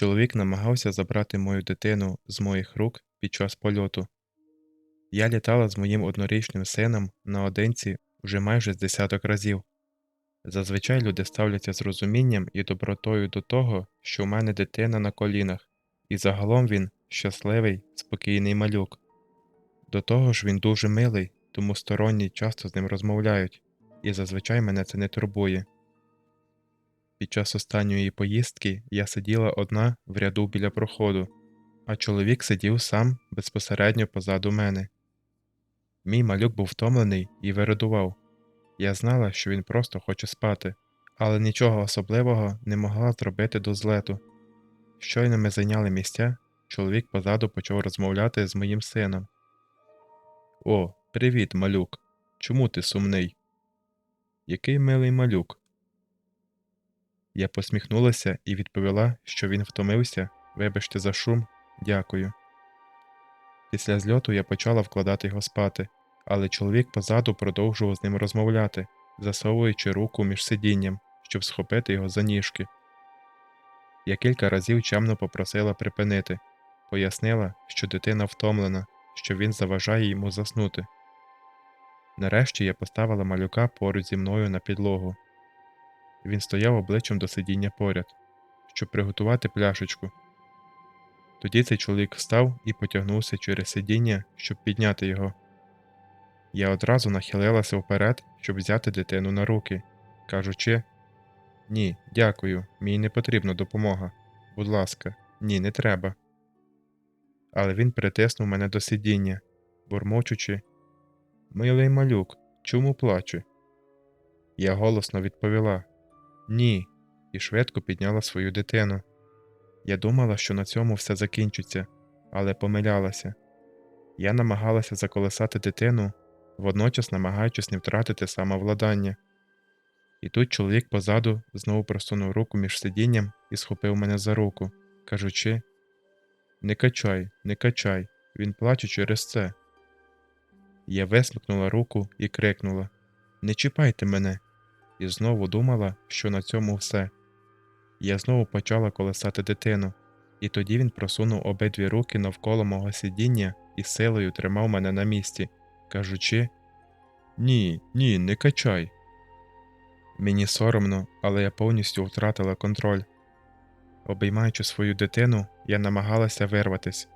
Чоловік намагався забрати мою дитину з моїх рук під час польоту. Я літала з моїм однорічним сином наодинці вже майже з десяток разів. Зазвичай люди ставляться з розумінням і добротою до того, що в мене дитина на колінах, і загалом він щасливий, спокійний малюк. До того ж він дуже милий, тому сторонні часто з ним розмовляють, і зазвичай мене це не турбує. Під час останньої поїздки я сиділа одна в ряду біля проходу, а чоловік сидів сам безпосередньо позаду мене. Мій малюк був втомлений і вирадував. Я знала, що він просто хоче спати, але нічого особливого не могла зробити до злету. Щойно ми зайняли місця, чоловік позаду почав розмовляти з моїм сином. О, привіт, малюк. Чому ти сумний? Який милий малюк. Я посміхнулася і відповіла, що він втомився. Вибачте за шум, дякую. Після зльоту я почала вкладати його спати, але чоловік позаду продовжував з ним розмовляти, засовуючи руку між сидінням, щоб схопити його за ніжки. Я кілька разів чемно попросила припинити, пояснила, що дитина втомлена, що він заважає йому заснути. Нарешті я поставила малюка поруч зі мною на підлогу. Він стояв обличчям до сидіння поряд, щоб приготувати пляшечку. Тоді цей чоловік встав і потягнувся через сидіння, щоб підняти його. Я одразу нахилилася вперед, щоб взяти дитину на руки, кажучи Ні, дякую, мені не потрібна допомога. Будь ласка, ні, не треба. Але він притиснув мене до сидіння, бурмочучи Милий малюк, чому плаче? Я голосно відповіла Ні, і швидко підняла свою дитину. Я думала, що на цьому все закінчиться, але помилялася. Я намагалася заколесати дитину, водночас намагаючись не втратити самовладання. І тут чоловік позаду знову просунув руку між сидінням і схопив мене за руку, кажучи Не качай, не качай, він плаче через це. Я висмикнула руку і крикнула Не чіпайте мене, і знову думала, що на цьому все. Я знову почала колесати дитину, і тоді він просунув обидві руки навколо мого сидіння і силою тримав мене на місці, кажучи Ні, ні, не качай. Мені соромно, але я повністю втратила контроль. Обіймаючи свою дитину, я намагалася вирватись.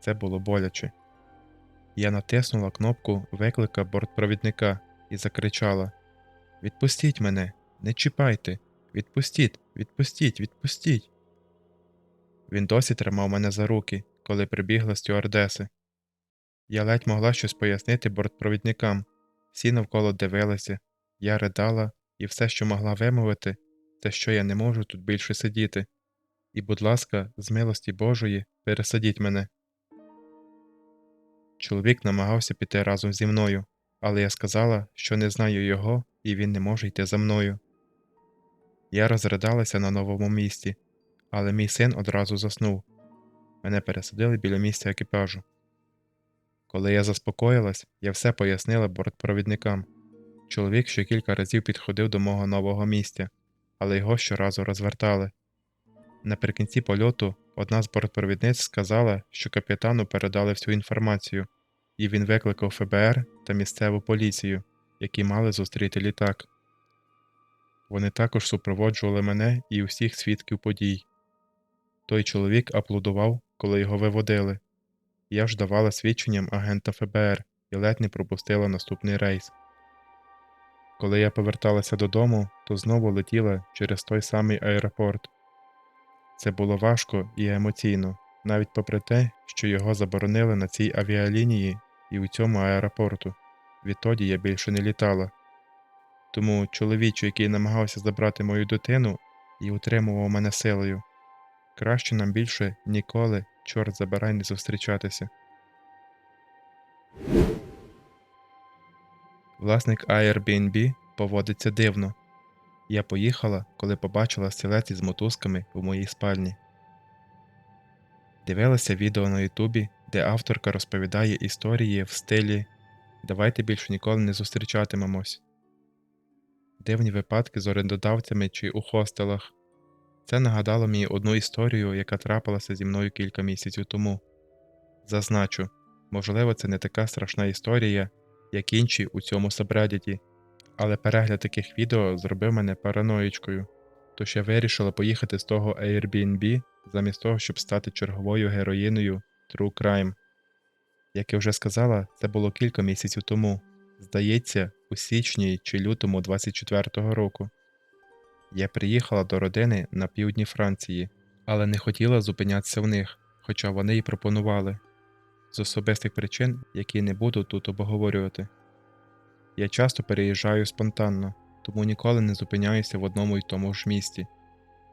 Це було боляче. Я натиснула кнопку виклика бортпровідника і закричала Відпустіть мене, не чіпайте, відпустіть, відпустіть, відпустіть. Він досі тримав мене за руки, коли прибігла стюардеси. Я ледь могла щось пояснити бортпровідникам, всі навколо дивилися, я ридала, і все, що могла вимовити, це що я не можу тут більше сидіти. І, будь ласка, з милості Божої, пересадіть мене. Чоловік намагався піти разом зі мною, але я сказала, що не знаю його і він не може йти за мною. Я розридалася на новому місці, але мій син одразу заснув. Мене пересадили біля місця екіпажу. Коли я заспокоїлась, я все пояснила бортпровідникам. Чоловік ще кілька разів підходив до мого нового місця, але його щоразу розвертали. Наприкінці польоту одна з бортпровідниць сказала, що капітану передали всю інформацію, і він викликав ФБР та місцеву поліцію, які мали зустріти літак. Вони також супроводжували мене і усіх свідків подій. Той чоловік аплодував, коли його виводили. Я ж давала свідченням агента ФБР і ледь не пропустила наступний рейс. Коли я поверталася додому, то знову летіла через той самий аеропорт. Це було важко і емоційно, навіть попри те, що його заборонили на цій авіалінії і у цьому аеропорту. Відтоді я більше не літала. Тому чоловічу, який намагався забрати мою дитину і утримував мене силою, краще нам більше ніколи, чорт забирай, не зустрічатися. Власник Airbnb поводиться дивно. Я поїхала, коли побачила стілець із мотузками у моїй спальні. Дивилася відео на Ютубі, де авторка розповідає історії в стилі Давайте більше ніколи не зустрічатимемось. Дивні випадки з орендодавцями чи у хостелах. Це нагадало мені одну історію, яка трапилася зі мною кілька місяців тому. Зазначу, можливо, це не така страшна історія, як інші у цьому сабредіті, але перегляд таких відео зробив мене параноїчкою, тож я вирішила поїхати з того Airbnb замість того, щоб стати черговою героїною True Crime. Як я вже сказала, це було кілька місяців тому, здається, у січні чи лютому 24-го року. Я приїхала до родини на півдні Франції, але не хотіла зупинятися в них, хоча вони й пропонували з особистих причин, які не буду тут обговорювати. Я часто переїжджаю спонтанно, тому ніколи не зупиняюся в одному й тому ж місті.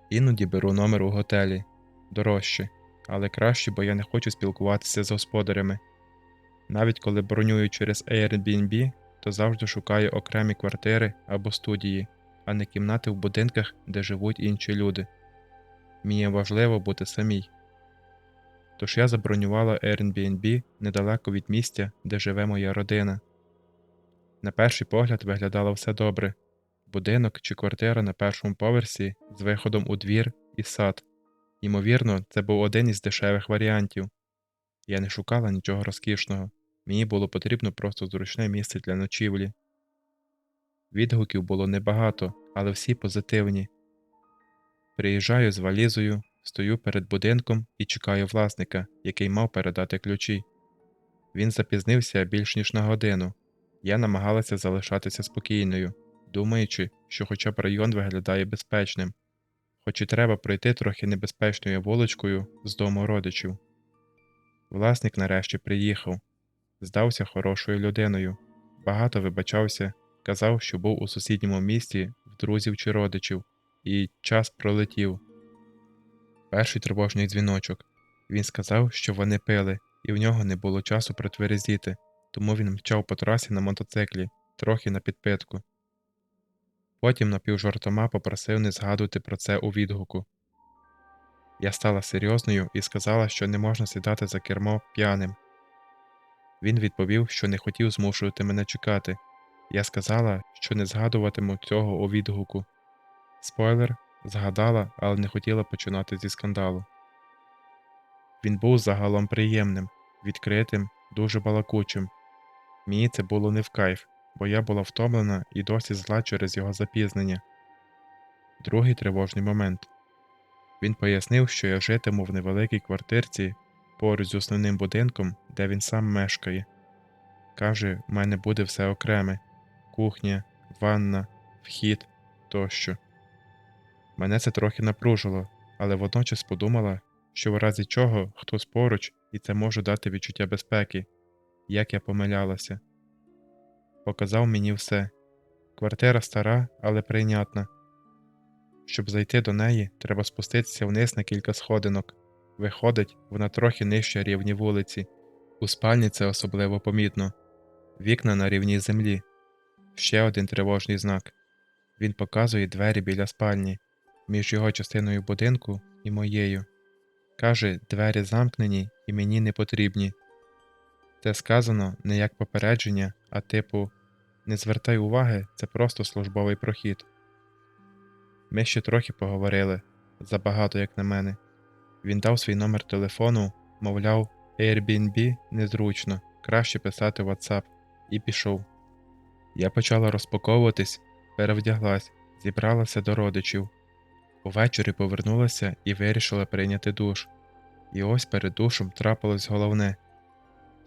Іноді беру номер у готелі дорожче, але краще, бо я не хочу спілкуватися з господарями. Навіть коли бронюю через Airbnb, то завжди шукаю окремі квартири або студії, а не кімнати в будинках, де живуть інші люди. Мені важливо бути самій. Тож я забронювала Airbnb недалеко від місця, де живе моя родина. На перший погляд виглядало все добре будинок чи квартира на першому поверсі з виходом у двір і сад. Ймовірно, це був один із дешевих варіантів. Я не шукала нічого розкішного, мені було потрібно просто зручне місце для ночівлі. Відгуків було небагато, але всі позитивні. Приїжджаю з валізою, стою перед будинком і чекаю власника, який мав передати ключі. Він запізнився більш ніж на годину. Я намагалася залишатися спокійною, думаючи, що хоча б район виглядає безпечним, хоч і треба пройти трохи небезпечною вуличкою з дому родичів. Власник нарешті приїхав, здався хорошою людиною, багато вибачався, казав, що був у сусідньому місті в друзів чи родичів, і час пролетів. Перший тривожний дзвіночок. Він сказав, що вони пили, і в нього не було часу протверезіти, тому він мчав по трасі на мотоциклі, трохи на підпитку. Потім напівжартома попросив не згадувати про це у відгуку. Я стала серйозною і сказала, що не можна сідати за кермо п'яним. Він відповів, що не хотів змушувати мене чекати. Я сказала, що не згадуватиму цього у відгуку. Спойлер згадала, але не хотіла починати зі скандалу. Він був загалом приємним, відкритим, дуже балакучим. Мені це було не в кайф, бо я була втомлена і досі зла через його запізнення. Другий тривожний момент він пояснив, що я житиму в невеликій квартирці поруч з основним будинком, де він сам мешкає. Каже, в мене буде все окреме кухня, ванна, вхід тощо. Мене це трохи напружило, але водночас подумала, що в разі чого хтось поруч і це може дати відчуття безпеки, як я помилялася. Показав мені все. Квартира стара, але прийнятна. Щоб зайти до неї, треба спуститися вниз на кілька сходинок. Виходить, вона трохи нижче рівні вулиці. У спальні це особливо помітно. Вікна на рівні землі. Ще один тривожний знак. Він показує двері біля спальні між його частиною будинку і моєю. Каже, двері замкнені і мені не потрібні. Це сказано не як попередження, а типу не звертай уваги, це просто службовий прохід. Ми ще трохи поговорили забагато, як на мене. Він дав свій номер телефону, мовляв, Airbnb незручно, краще писати WhatsApp, і пішов. Я почала розпаковуватись, перевдяглась, зібралася до родичів. Увечері повернулася і вирішила прийняти душ. І ось перед душем трапилось головне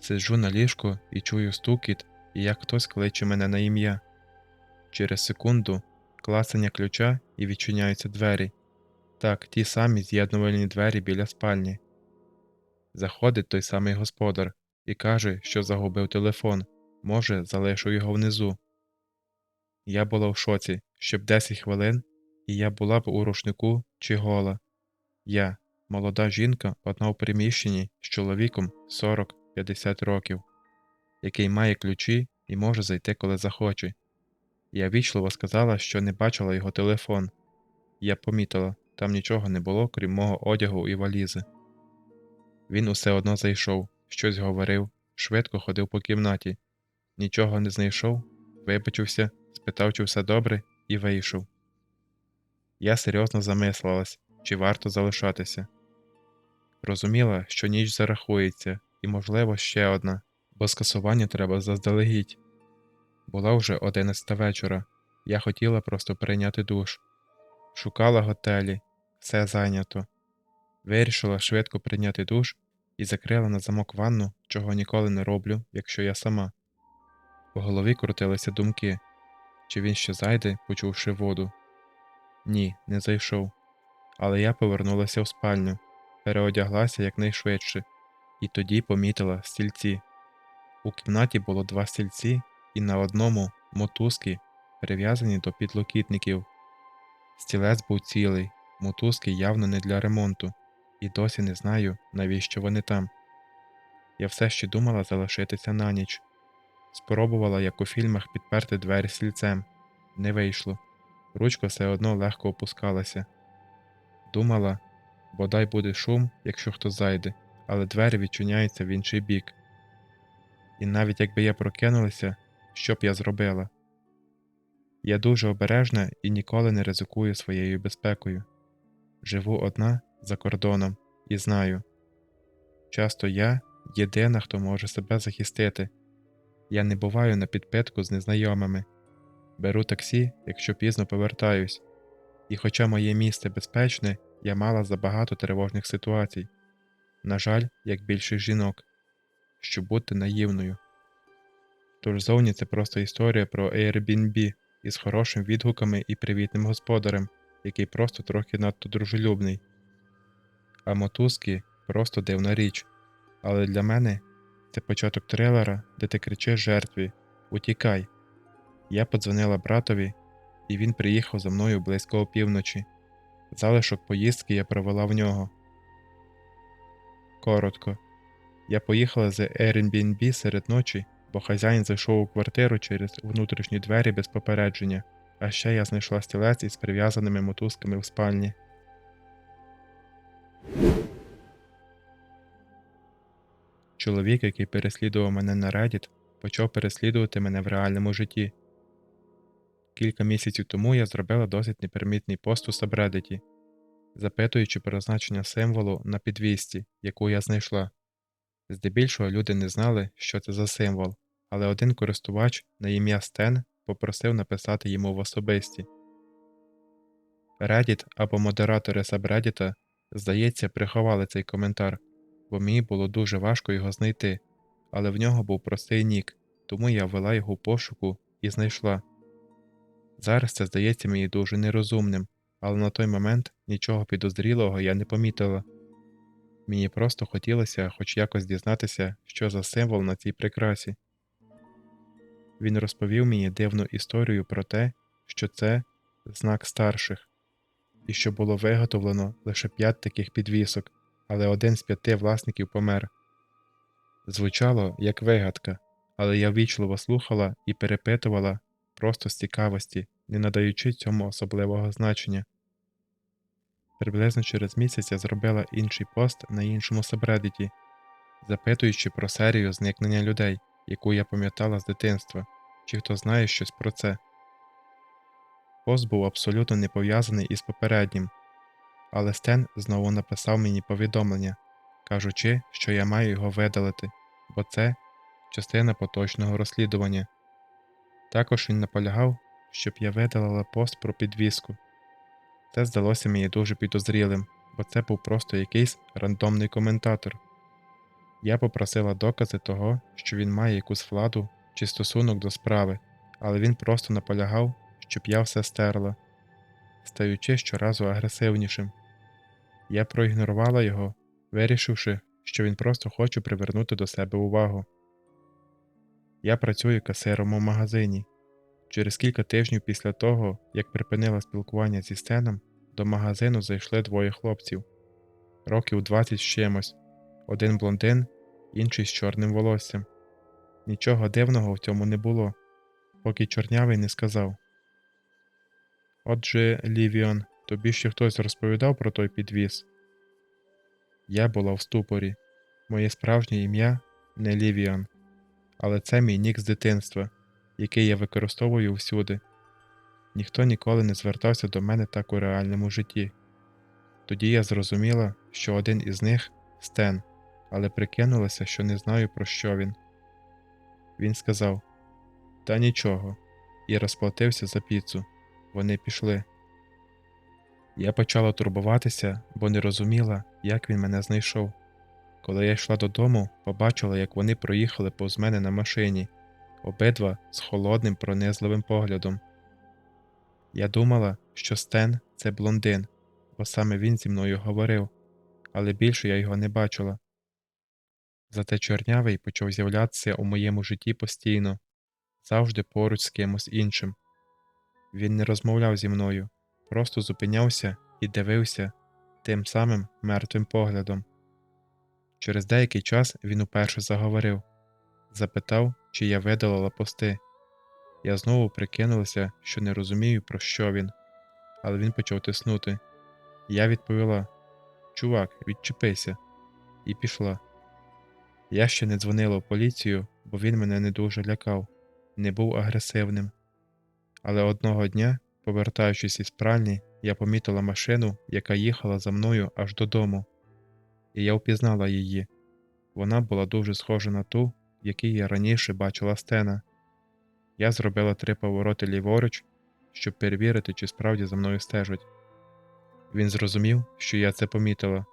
сиджу на ліжку і чую стукіт, і як хтось кличе мене на ім'я. Через секунду клацання ключа і відчиняються двері. Так, ті самі з'єднувальні двері біля спальні. Заходить той самий господар і каже, що загубив телефон, може, залишу його внизу. Я була в шоці, щоб 10 хвилин, і я була б у рушнику чи гола. Я, молода жінка, одна в приміщенні з чоловіком 40-50 років, який має ключі і може зайти, коли захоче. Я вічливо сказала, що не бачила його телефон. Я помітила, там нічого не було, крім мого одягу і валізи. Він усе одно зайшов, щось говорив, швидко ходив по кімнаті, нічого не знайшов, вибачився, спитав, чи все добре, і вийшов. Я серйозно замислилась, чи варто залишатися. Розуміла, що ніч зарахується, і, можливо, ще одна, бо скасування треба заздалегідь. Була вже одинадцята вечора. Я хотіла просто прийняти душ. Шукала готелі, все зайнято. Вирішила швидко прийняти душ і закрила на замок ванну, чого ніколи не роблю, якщо я сама. У голові крутилися думки чи він ще зайде, почувши воду. Ні, не зайшов. Але я повернулася в спальню, переодяглася якнайшвидше, і тоді помітила стільці. У кімнаті було два стільці, і на одному мотузки, прив'язані до підлокітників. Стілець був цілий, мотузки явно не для ремонту, і досі не знаю, навіщо вони там. Я все ще думала залишитися на ніч. Спробувала, як у фільмах, підперти двері стільцем. Не вийшло. Ручка все одно легко опускалася. Думала, бодай буде шум, якщо хто зайде, але двері відчиняються в інший бік. І навіть якби я прокинулася, що б я зробила? Я дуже обережна і ніколи не ризикую своєю безпекою. Живу одна за кордоном і знаю. Часто я єдина, хто може себе захистити. Я не буваю на підпитку з незнайомими. Беру таксі, якщо пізно повертаюсь. І хоча моє місце безпечне, я мала забагато тривожних ситуацій. На жаль, як більшість жінок, щоб бути наївною. Тож зовні це просто історія про Airbnb із хорошими відгуками і привітним господарем, який просто трохи надто дружелюбний. А мотузки просто дивна річ. Але для мене це початок трилера, де ти кричиш жертві Утікай. Я подзвонила братові, і він приїхав за мною близько опівночі. Залишок поїздки я провела в нього. Коротко. Я поїхала з Airbnb серед ночі, бо хазяїн зайшов у квартиру через внутрішні двері без попередження, а ще я знайшла стілець із прив'язаними мотузками в спальні. Чоловік, який переслідував мене на Reddit, почав переслідувати мене в реальному житті. Кілька місяців тому я зробила досить непримітний пост у Сабредиті, запитуючи про значення символу на підвісті, яку я знайшла. Здебільшого люди не знали, що це за символ, але один користувач на ім'я Стен попросив написати йому в особисті. Reddit або модератори Сабредіта, здається, приховали цей коментар, бо мені було дуже важко його знайти, але в нього був простий нік, тому я ввела його в пошуку і знайшла. Зараз це здається мені дуже нерозумним, але на той момент нічого підозрілого я не помітила. Мені просто хотілося хоч якось дізнатися, що за символ на цій прикрасі. Він розповів мені дивну історію про те, що це знак старших, і що було виготовлено лише п'ять таких підвісок, але один з п'яти власників помер. Звучало як вигадка, але я ввічливо слухала і перепитувала просто з цікавості, не надаючи цьому особливого значення. Приблизно через місяць я зробила інший пост на іншому сабредіті, запитуючи про серію зникнення людей, яку я пам'ятала з дитинства, чи хто знає щось про це. Пост був абсолютно не пов'язаний із попереднім, але Стен знову написав мені повідомлення, кажучи, що я маю його видалити, бо це частина поточного розслідування. Також він наполягав, щоб я видалила пост про підвіску. Це здалося мені дуже підозрілим, бо це був просто якийсь рандомний коментатор. Я попросила докази того, що він має якусь владу чи стосунок до справи, але він просто наполягав, щоб я все стерла, стаючи щоразу агресивнішим. Я проігнорувала його, вирішивши, що він просто хоче привернути до себе увагу. Я працюю касиром у магазині. Через кілька тижнів після того, як припинила спілкування зі Стеном, до магазину зайшли двоє хлопців років 20 з чимось, один блондин, інший з чорним волоссям. Нічого дивного в цьому не було, поки чорнявий не сказав. Отже, Лівіон, тобі ще хтось розповідав про той підвіз? Я була в ступорі. Моє справжнє ім'я не Лівіон, але це мій нік з дитинства який я використовую всюди. Ніхто ніколи не звертався до мене так у реальному житті. Тоді я зрозуміла, що один із них Стен, але прикинулася, що не знаю, про що він. Він сказав Та нічого, і розплатився за піцу. Вони пішли. Я почала турбуватися, бо не розуміла, як він мене знайшов. Коли я йшла додому, побачила, як вони проїхали повз мене на машині, обидва з холодним пронизливим поглядом. Я думала, що Стен це блондин, бо саме він зі мною говорив, але більше я його не бачила. Зате чорнявий почав з'являтися у моєму житті постійно, завжди поруч з кимось іншим. Він не розмовляв зі мною, просто зупинявся і дивився тим самим мертвим поглядом. Через деякий час він уперше заговорив, запитав, чи я видалила пости. Я знову прикинулася, що не розумію, про що він, але він почав тиснути. Я відповіла Чувак, відчепися, і пішла. Я ще не дзвонила в поліцію, бо він мене не дуже лякав, не був агресивним. Але одного дня, повертаючись із пральні, я помітила машину, яка їхала за мною аж додому, і я впізнала її. Вона була дуже схожа на ту, в якій я раніше бачила стена. Я зробила три повороти ліворуч, щоб перевірити, чи справді за мною стежать. Він зрозумів, що я це помітила,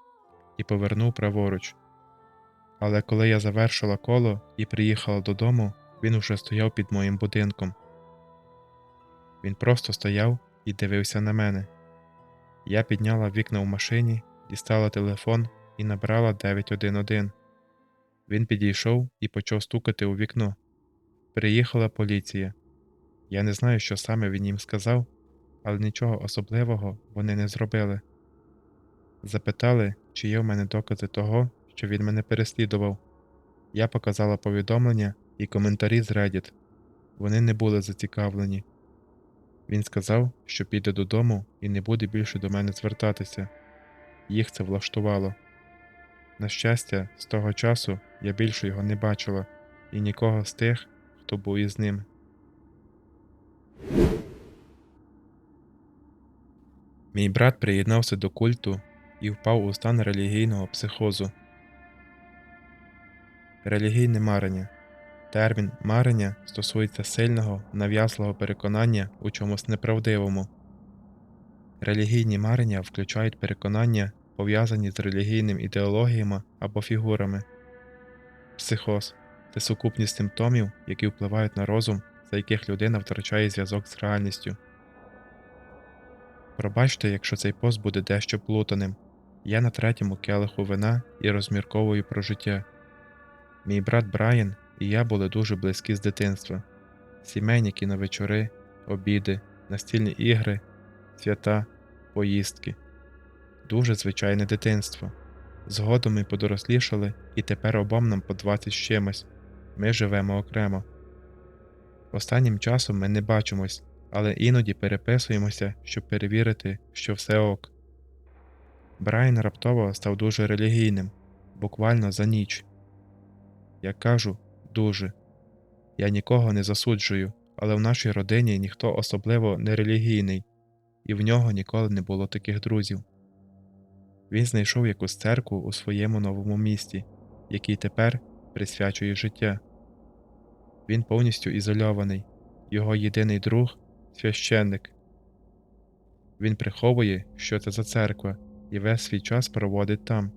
і повернув праворуч. Але коли я завершила коло і приїхала додому, він уже стояв під моїм будинком. Він просто стояв і дивився на мене. Я підняла вікна в машині, дістала телефон і набрала 911. Він підійшов і почав стукати у вікно. Приїхала поліція. Я не знаю, що саме він їм сказав, але нічого особливого вони не зробили. Запитали, чи є в мене докази того, що він мене переслідував. Я показала повідомлення і коментарі з Reddit. Вони не були зацікавлені. Він сказав, що піде додому і не буде більше до мене звертатися. Їх це влаштувало. На щастя, з того часу я більше його не бачила і нікого з тих, хто був із ним. Мій брат приєднався до культу і впав у стан релігійного психозу. Релігійне марення. Термін марення стосується сильного, нав'язливого переконання у чомусь неправдивому. Релігійні марення включають переконання, пов'язані з релігійними ідеологіями або фігурами. Психоз це сукупність симптомів, які впливають на розум, за яких людина втрачає зв'язок з реальністю. Пробачте, якщо цей пост буде дещо плутаним. Я на третьому келиху вина і розмірковую про життя. Мій брат Брайан і я були дуже близькі з дитинства. Сімейні кіновечори, обіди, настільні ігри, свята, поїздки. Дуже звичайне дитинство. Згодом ми подорослішали, і тепер обом нам по 20 з чимось. Ми живемо окремо. Останнім часом ми не бачимось, але іноді переписуємося, щоб перевірити, що все ок. Брайан раптово став дуже релігійним, буквально за ніч. Я кажу дуже. Я нікого не засуджую, але в нашій родині ніхто особливо не релігійний, і в нього ніколи не було таких друзів. Він знайшов якусь церкву у своєму новому місті, який тепер присвячує життя. Він повністю ізольований, його єдиний друг священник. Він приховує, що це за церква, і весь свій час проводить там.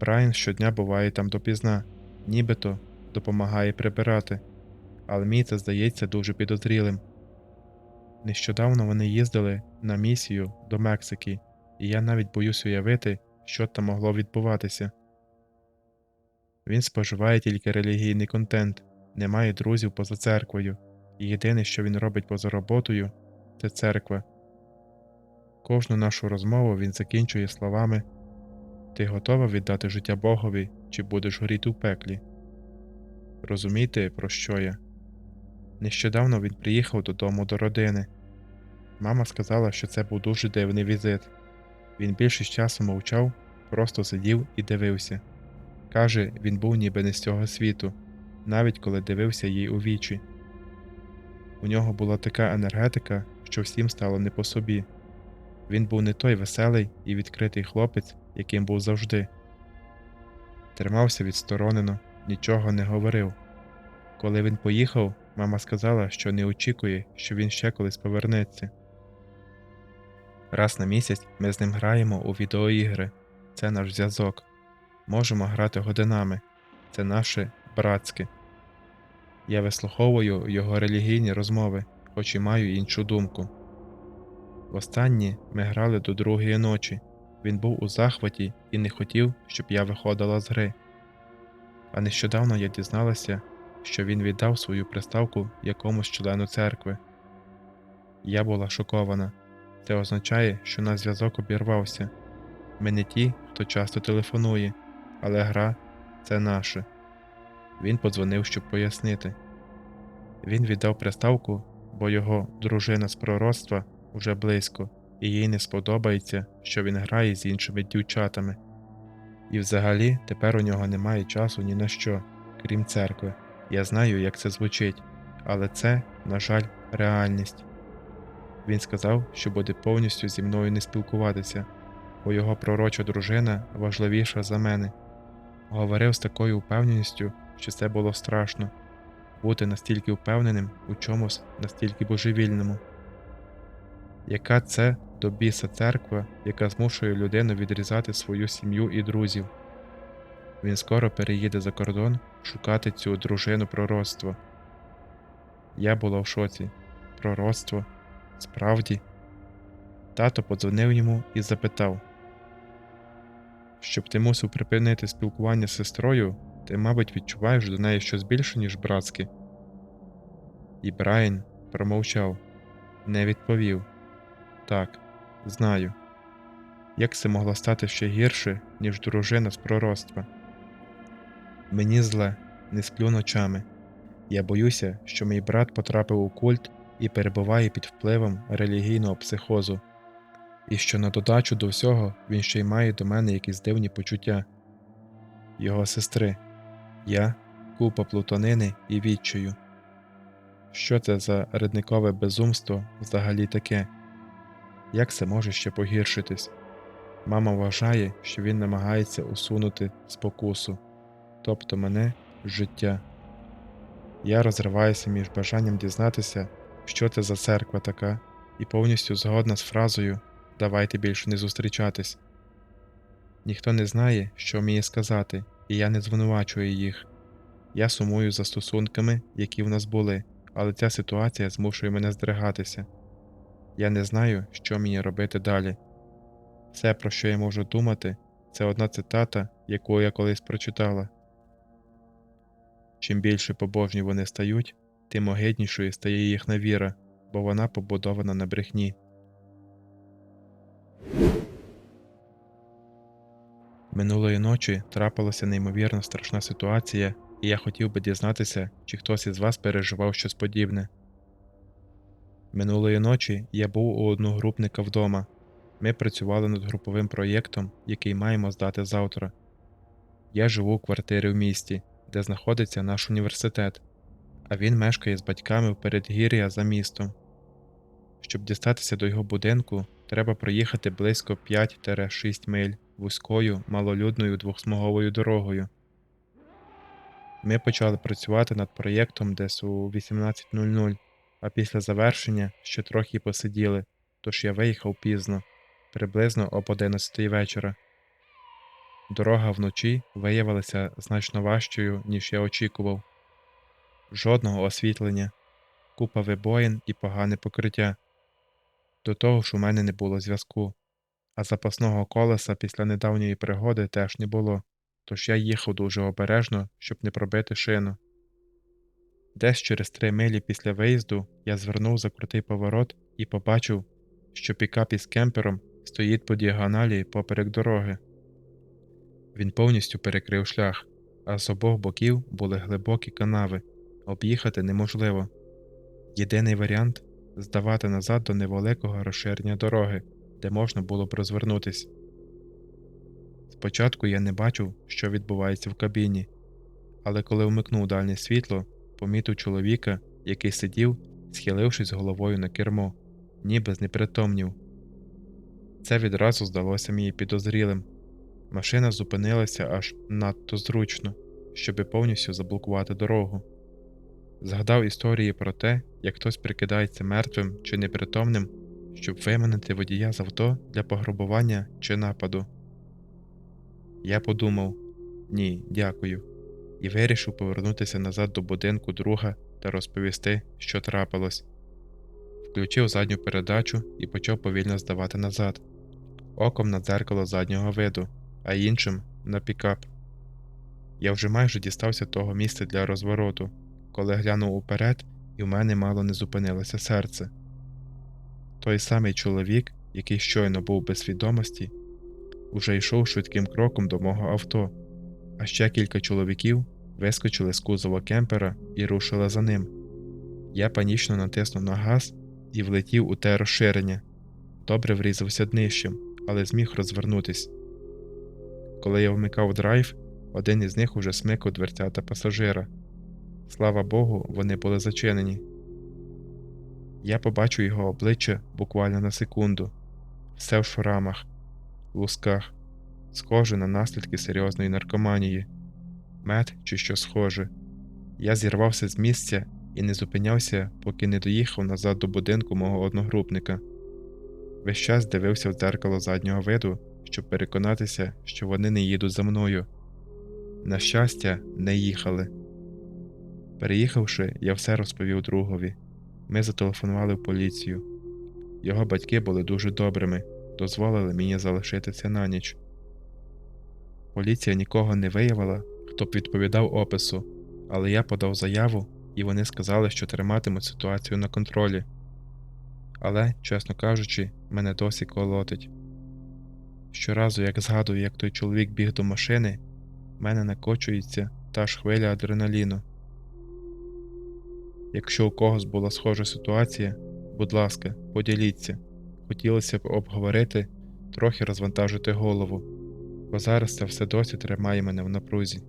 Брайан щодня буває там допізна, нібито допомагає прибирати, але мені це здається дуже підозрілим. Нещодавно вони їздили на місію до Мексики, і я навіть боюсь уявити, що там могло відбуватися. Він споживає тільки релігійний контент, не має друзів поза церквою, і єдине, що він робить поза роботою, це церква. Кожну нашу розмову він закінчує словами Ти готова віддати життя Богові, чи будеш горіти у пеклі? Розумієте, про що я? Нещодавно він приїхав додому до родини. Мама сказала, що це був дуже дивний візит. Він більшість часу мовчав, просто сидів і дивився. Каже, він був ніби не з цього світу, навіть коли дивився їй у вічі. У нього була така енергетика, що всім стало не по собі. Він був не той веселий і відкритий хлопець, яким був завжди. Тримався відсторонено, нічого не говорив. Коли він поїхав, мама сказала, що не очікує, що він ще колись повернеться. Раз на місяць ми з ним граємо у відеоігри. Це наш зв'язок. Можемо грати годинами. Це наше братське. Я вислуховую його релігійні розмови, хоч і маю іншу думку. Востаннє ми грали до другої ночі. Він був у захваті і не хотів, щоб я виходила з гри. А нещодавно я дізналася, що він віддав свою приставку якомусь члену церкви. Я була шокована. Це означає, що наш зв'язок обірвався. Ми не ті, хто часто телефонує, але гра це наше. Він подзвонив, щоб пояснити. Він віддав приставку, бо його дружина з пророцтва уже близько, і їй не сподобається, що він грає з іншими дівчатами. І взагалі тепер у нього немає часу ні на що, крім церкви. Я знаю, як це звучить, але це, на жаль, реальність. Він сказав, що буде повністю зі мною не спілкуватися, бо його пророча дружина важливіша за мене. Говорив з такою впевненістю, що це було страшно бути настільки впевненим у чомусь настільки божевільному. Яка це до біса церква, яка змушує людину відрізати свою сім'ю і друзів? Він скоро переїде за кордон шукати цю дружину пророцтва. Я була в шоці. Пророцтво? Справді? Тато подзвонив йому і запитав: Щоб ти мусив припинити спілкування з сестрою, ти, мабуть, відчуваєш до неї щось більше, ніж братське. І Брайан промовчав, не відповів Так, знаю. Як це могло стати ще гірше, ніж дружина з пророцтва? Мені зле, не сплю ночами. Я боюся, що мій брат потрапив у культ і перебуває під впливом релігійного психозу, і що на додачу до всього він ще й має до мене якісь дивні почуття його сестри, я купа плутанини і відчаю. Що це за редникове безумство взагалі таке? Як це може ще погіршитись? Мама вважає, що він намагається усунути спокусу, тобто мене життя. Я розриваюся між бажанням дізнатися, що це за церква така, і повністю згодна з фразою Давайте більше не зустрічатись. Ніхто не знає, що вміє сказати, і я не звинувачую їх. Я сумую за стосунками, які в нас були, але ця ситуація змушує мене здригатися. Я не знаю, що мені робити далі. Все, про що я можу думати, це одна цитата, яку я колись прочитала. Чим більше побожні вони стають, тим огиднішою стає їхня віра, бо вона побудована на брехні. Минулої ночі трапилася неймовірно страшна ситуація, і я хотів би дізнатися, чи хтось із вас переживав щось подібне. Минулої ночі я був у одногрупника вдома. Ми працювали над груповим проєктом, який маємо здати завтра. Я живу в квартирі в місті, де знаходиться наш університет, а він мешкає з батьками в передгір'я за містом. Щоб дістатися до його будинку, треба проїхати близько 5-6 миль вузькою малолюдною двохсмуговою дорогою. Ми почали працювати над проєктом десь у 18.00, а після завершення ще трохи посиділи, тож я виїхав пізно, приблизно об 11 вечора. Дорога вночі виявилася значно важчою, ніж я очікував. Жодного освітлення, купа вибоїн і погане покриття. До того ж у мене не було зв'язку, а запасного колеса після недавньої пригоди теж не було, тож я їхав дуже обережно, щоб не пробити шину. Десь через три милі після виїзду я звернув за крутий поворот і побачив, що пікап із кемпером стоїть по діагоналі поперек дороги. Він повністю перекрив шлях, а з обох боків були глибокі канави, об'їхати неможливо. Єдиний варіант здавати назад до невеликого розширення дороги, де можна було б розвернутись. Спочатку я не бачив, що відбувається в кабіні, але коли вмикнув дальнє світло, помітив чоловіка, який сидів, схилившись головою на кермо, ніби знепритомнів. Це відразу здалося мені підозрілим. Машина зупинилася аж надто зручно, щоби повністю заблокувати дорогу. Згадав історії про те, як хтось прикидається мертвим чи непритомним, щоб виманити водія з авто для пограбування чи нападу. Я подумав ні, дякую, і вирішив повернутися назад до будинку друга та розповісти, що трапилось. Включив задню передачу і почав повільно здавати назад, оком на дзеркало заднього виду, а іншим на пікап. Я вже майже дістався того місця для розвороту, коли глянув уперед, і в мене мало не зупинилося серце. Той самий чоловік, який щойно був без свідомості, уже йшов швидким кроком до мого авто, а ще кілька чоловіків вискочили з кузова кемпера і рушили за ним. Я панічно натиснув на газ і влетів у те розширення. Добре врізався днищем, але зміг розвернутись. Коли я вмикав драйв, один із них уже смикав дверцята пасажира. Слава Богу, вони були зачинені. Я побачив його обличчя буквально на секунду, все в шрамах, лусках, схоже на наслідки серйозної наркоманії, мед чи що схоже. Я зірвався з місця і не зупинявся, поки не доїхав назад до будинку мого одногрупника. Весь час дивився в дзеркало заднього виду, щоб переконатися, що вони не їдуть за мною. На щастя, не їхали. Переїхавши, я все розповів другові. Ми зателефонували в поліцію. Його батьки були дуже добрими, дозволили мені залишитися на ніч. Поліція нікого не виявила, хто б відповідав опису, але я подав заяву, і вони сказали, що триматимуть ситуацію на контролі. Але, чесно кажучи, мене досі колотить. Щоразу, як згадую, як той чоловік біг до машини, в мене накочується та ж хвиля адреналіну. Якщо у когось була схожа ситуація, будь ласка, поділіться. Хотілося б обговорити, трохи розвантажити голову, бо зараз це все досі тримає мене в напрузі.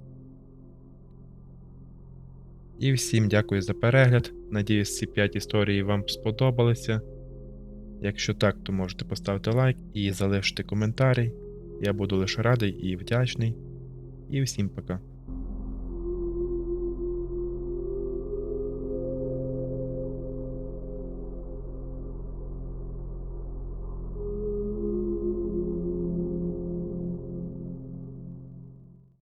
І всім дякую за перегляд. Надіюсь, ці 5 історій вам сподобалися. Якщо так, то можете поставити лайк і залишити коментарі. Я буду лише радий і вдячний. І всім пока.